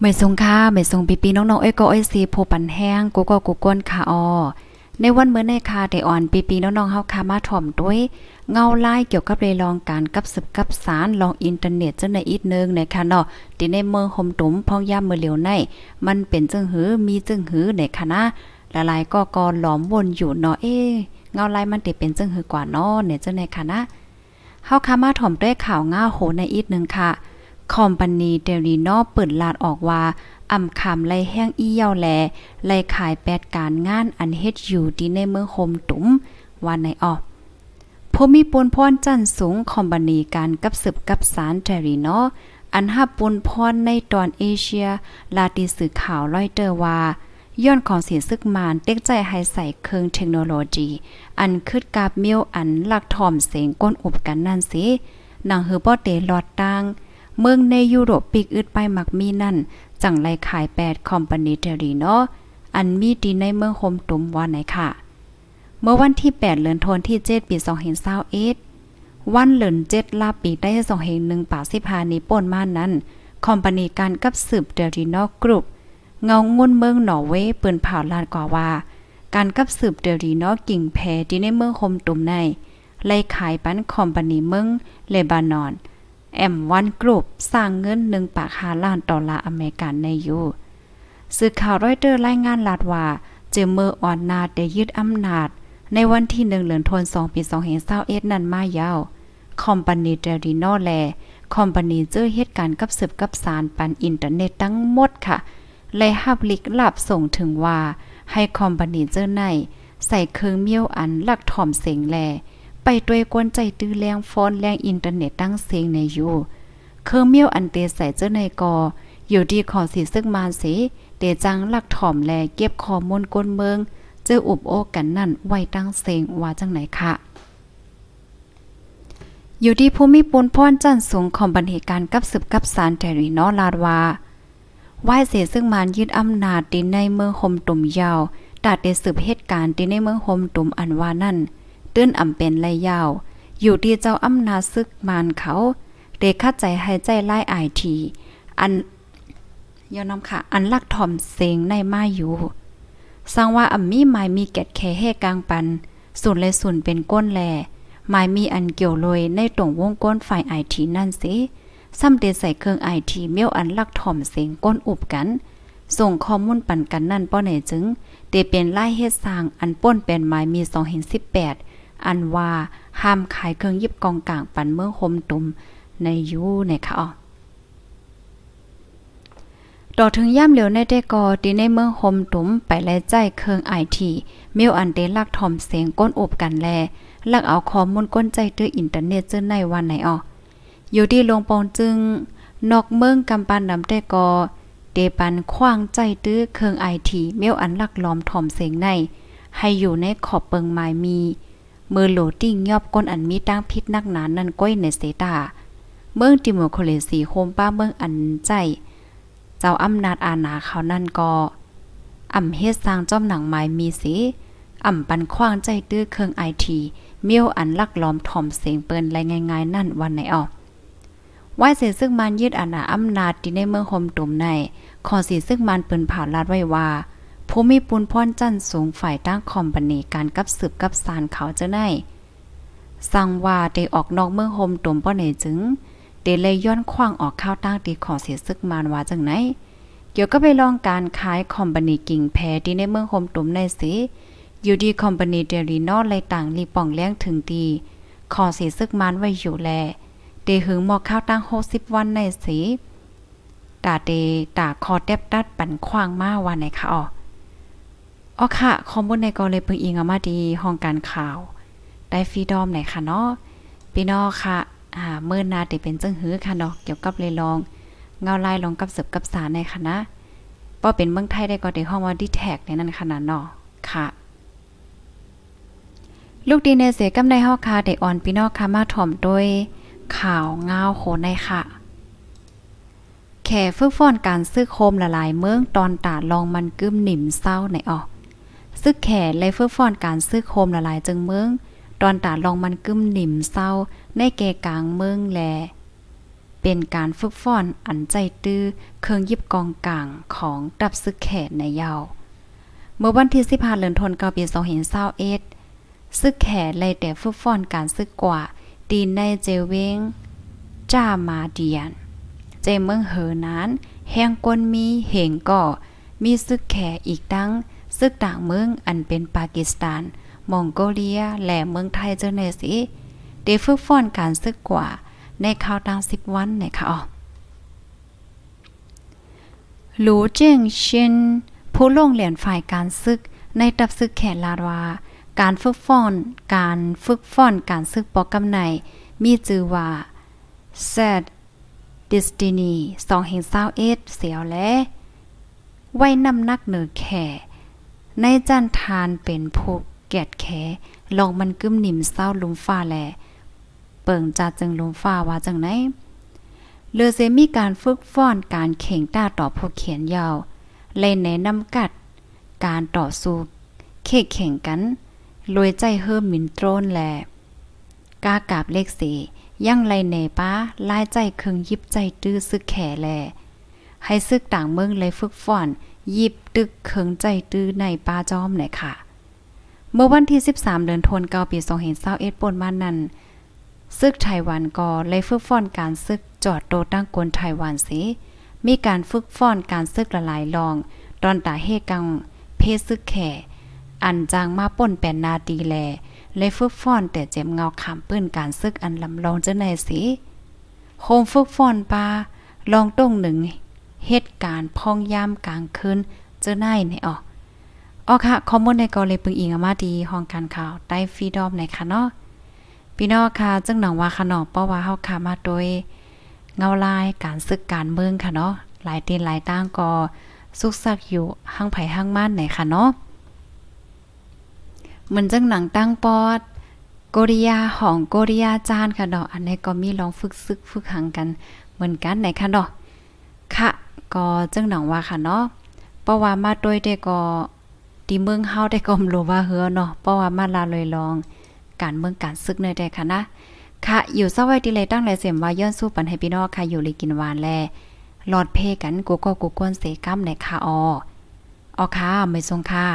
ไม่ทรงค่าไม่ทรงปีปีน้องๆเอ้ยก็เอ้ยสีโพปันแห้งกูก็กูก้นค่ะออในวันเมื่อในคาได้อ่อนปีปีน้องๆเฮาคามาถ่อมด้วย เงาไลายเกี่ยวกับเรลองการกับสืบกับสารลองอินเทอร์เน็ตจังในอีกนึงในะคะเนาะที่ในเมืองหมตุ่มพองย่ามมือเหลียวใน มันเป็นจึงหือมีจึงหือในคณะละลายๆก็กอหลอมวนอยู่เนาะเอ๊เงาไลายมันติเป็นจึงหือกว่าเนาะเนี่ยจังในคณะเฮาคามาถ่อมด้วยข่าวง่าโหในอีกนึงค่ะ คอมพานีเดลีนอเปิดลาดออกว่าอำคำไล่แห้งอี้เยาแลไล่ขายแปดการงานอันเฮ็ดอยู่ที่ในเมืองโฮมตุ้มว่าในออกพมีปูนพรจันสูงคอมพานีการกับสืบกับสารเดลีนออันหับปูนพรในตอนเอเชีย ลาติสื่อข่าวรอยเตอร์ว่า ย้อนของเสียซึกมานเต็กใจให้ใส่เครื่องเทคโนโลยี อันคืดกาบเมียวอันหลักทอมเสียงก้นอุบกันนั่นสินางฮือป้อเตลอดตัง เมืองในยุโรปปีกอึดไปมักมีนั่น จังไลขายแปดคอมพานีเทรีเนาะอันมีดีในเมืองโฮมตุมว่าไหนค่ะ เมื่อวันที่ 8เดือนธันวาคมที่ 7 ปี2021วันเหลิน7ลาปีได้2เฮง1ป่า15นี้ป่นมานั้น คอมพานีการกับสืบเดรีนอกรุ๊ปเงางุ่นเมืองหนอเวเปิ้นเผาลานกว่าว่า การกับสืบเดรีนอกิ่งแพที่ในเมืองโฮมตุมในไล่ขายปันคอมพานีเมืองเลบานอน แอมวันกรุ๊ปสร้างเงิน1ปาก5ล้านดอลลาร์อเมริกันในยูสื่อข่าวรอยเตอร์รายงานลาดว่า เจเมอร์ออนนาได้ยึดอำนาจ ในวันที่1เดือนธันวาคมปี2021นั้นมายาว คอมพานีเดริโนแล คอมพานีเจอเหตุการณ์กับสืบกับสารปันอินเทอร์เน็ตทั้งหมดค่ะและฮับลิกลับส่งถึงว่า ให้คอมพานีเจอใน ใส่เครื่องเมียวอันลักถ่อมเสียงแล ไปด้วยกวนใจตื้อแรงฟอนแรงอินเทอร์เน็ตตั้งเสียงในอยู่เครื่อเมียวอันเตใส่เจ้าในกอ อยู่ดีขอสีซึกมานสิเตจังลักถ่อมแลเก็บข้อมูลก้นเมือง เจออุบโอกันนั่นไว้ตั้งเสียงว่าจังไหนค่ะอยู่ที่ภูมิปูนพรจันสูงของบันเหตุการณ์กับสืบกับสารแทรีนอลาดวาไหวเสียซึ่งมานยึดอำนาจดินในเมืองโฮมตุ่มยาวตาดได้สืบเหตุการณ์ดินในเมืองโฮมตุ่มอันว่านั่น ตื้นอำเป็นไรยาว อยู่ที่เจ้าอำนาซึกมานเขาเดคัดใจให้ใจไล่ไอที อันยอน้ำค่ะ อันลักทอมเสียงในมาอยู่สร้างว่าอัมมีหมายมีแกดแค่เฮกลางปันส่วนเลยส่วนเป็นก้นแลหมายมีอันเกี่ยวโรยในตรงวงก้นฝ่ายไอทีนั่นสิซ้ำเตใส่เครื่องไอทีเมียวอันลักถ่อมเสียงก้นอุบกัน ส่งข้อมูลปันกันนั่นป้อไหนจึงเตเป็นไล่เฮ็ดสร้างอันป้นเป็นหมายมี2เห็น18 อันว่าห้ามขายเครื่องยิบกองกลางปันเมืองคมตุมในยูในค่ะอ๋อต่อถึงย่ำเหลียวในได้กอดีในเมืองโฮมตุมไปแลใจเครื่องไอทีเมียวอันเดลักถ่อมเสียงก้นอบกันแลลักเอาข้อมูลก้นใจตื้ออินเทอร์เน็ตเจอในวันไหนอออยู่ที่ลงปองจึงนอกเมืองกำปันนำแต่กอเดปันขว้างใจตื้อเครื่องไอทีเมียวอันลักล้อมถ่อมเสียงใน ให้อยู่ในขอบเปิงไม้มี มือโหลดติ้งยอบก้นอันมีตั้งพิษนักหนานั่นก้อยในเซตาเมืองติโมโคเลสีโคมป้าเมืองอันใจเจ้าอำนาจอาณาเขานั่นก็อ่ำเฮ็ดสร้างจอมหนังไม้มีสิอ่ำปันขว้างใจตื้อเครื่องไอทีเมียวอันลักล้อมถ่อมเสียงเปิ้นไรง่ายๆนั่นวันไหนออกไหวเสียซึ่งมันยึดอาณาอำนาจที่ในเมืองโฮมตุ่มในขอสีซึ่งมันเปิ้นผ่าลาดไว้ว่า ผู้มีปุนพรจันสูงฝ่ายตั้งคอมพานีการกับสืบกับสารเขาจะได้สั่งว่าได้ออกนอกเมืองโฮมตุ่มป้อไหนจึงเดเลยย้อนขว้างออกข้าวตั้งตีขอเสียซึกมานว่าจังไหน เกี่ยวก็ไปลองการขายคอมพานีกิ่งแพที่ในเมืองโฮมตุ่มในสิอยู่ดีคอมพานีเดรีนอลไลต่างรีป่องเลี้ยงถึงดีขอเสียซึกมันไว้อยู่แลเดหึงหมอกข้าวตั้ง60วันในสิตาเดตาคอแดบดัดปั่นขว้างมาว่าไหนคะอ๋อ อ๋อค่ะข้อมูลในก็เลยเพิ่งอิงเอามาดีห้องการข่าว ได้ฟรีดอมไหนค่ะเนาะพี่น้องค่ะอ่าเมื่อนาได้เป็นจังหื้อค่ะเนาะเกี่ยวกับเลยลอง เงาลายลองกับเสืบกับสารในคณะป้อเป็นเมืองไทยได้ก็ได้ห้องว่าดีแท็กในนั้นขนาดเนาะค่ะ ลูกดีในเสียกำในเฮาคาได้อ่อนพี่น้องค่ะมาถ่อมโดยข่าวเงาโหในค่ะแข่ฝึกฟ้อนการซื้อโคมละลายเมืองตอนตาลองมันกึมหนิมเศร้าในออก ซึกแข่และฝึกฟ้อนการซื้อโคมละลายจึงเมืองตอนตาลองมันกึมหนิมเศร้าในเกกลางเมืองแล เป็นการฝึกฟ้อนอันใจตื้อเครื่องยิบกองกลางของดับซึกแขนในเยาวเมื่อวันที่15เดือนธันวาคมปี2021ซึกแขนไลแต่ฝึกฟ้อนการซึกกว่าตีนในเจเวงจ้ามาเดียน เจเมืองเหอนั้น แห่งกวนมีเหงก่อมีซึกแขอีกดัง ซึกต่างเมืองอันเป็นปากีสถาน มองโกเลีย และเมืองไทยเจ้าเนสิเดฝึกฟ้อนการซึกกว่า ในข่าวตัง10วันในค่ะอ๋อหลูเจิ้งชินผู้ลงเหรียญฝ่ายการซึก ในตับซึกแขนลาดวาการฝึกฟ้อน การฝึกฟ้อนการซึกปอกกำไนมีชื่อว่า Sad Destiny 2แห่ง21เสียวและไว้นำนักเหนือแข่ ในจันทานเป็นผู้แกดแขลองมันกึ้มหนิมเศร้าลุมฟ้าแล เปิงจัดจึงลุมฟ้าว่าจังไหนเลือเซมีการฝึกฟ้อนการเข่งต้าต่อผู้เขียนยาวเลยแนะนำกัด การต่อสู้เขกแข่งกันรวยใจเฮิมมินโตรนแลกากาบเลขสียั่งไรเนป้าลายใจเคืองยิบใจตื้อซึกแขแล ให้ซึกต่างเมืองเลยฝึกฟ้อน ยิบตึกเคืองใจตื้อในป้าจอมไหนค่ะ เมื่อวันที่ 13 เดือนธันวาคมปี2021ปนมานั้นซึกไต้หวันก็เลยฝึกฟ้อนการซึกจอดโตตั้งกวนไต้หวันสิมีการฝึกฟ้อนการซึกละลายลองตอนตาเฮกัง เพศซึกแข่ อันจางมาป่นแปนนาตีแลเลยฝึกฟ้อนแต่เจ็บเงาขามปื้นการซึกอันลำลองเจ้าไหนสิโฮมฝึกฟ้อนปลาลองต้งหนึ่ง เหตุการณ์พองยามกลางคืนเจ้าไหนเนี่ออกออกค่ะข้อมูลในกอเลยปึงอิงอามาดีห้องการข่าวใต้ฟรีดอมในค่ะเนาะพี่น้องค่ะจึงหนังว่าขนอเพราะว่าเฮาค่ะมาโดยเงาลายการศึกการเมืองค่ะเนาะหลายตีนหลายตั้งก็สุกซักอยู่ห้างไผ่ห้างม่านไหนค่ะเนาะเหมือนจังหนังตั้งปอดโกริยาของโกริยาจานค่ะเนาะอันนี้ก็มีลองฝึกซึกฝึกหังกันเหมือนกันไหนค่ะเนาะค่ะ ก็จังหนังว่าค่ะเนาะเพราะว่ามาด้วยได้ก็ที่เมืองเฮาได้ก็มรู้ว่าเฮือเนาะเพราะว่ามาลาเลยลอง การเมืองการซึกเนยได้ค่ะนะค่ะอยู่เศร้าไว้ดีเลยตั้งหลายเสียมว่าย้อนสู้ปันให้พี่น้องค่ะอยู่เลยกินหวานแลหลอดเพกันกูก็กูก้นเสกัมในค่ะออออค่ะไม่ทรงค่ะ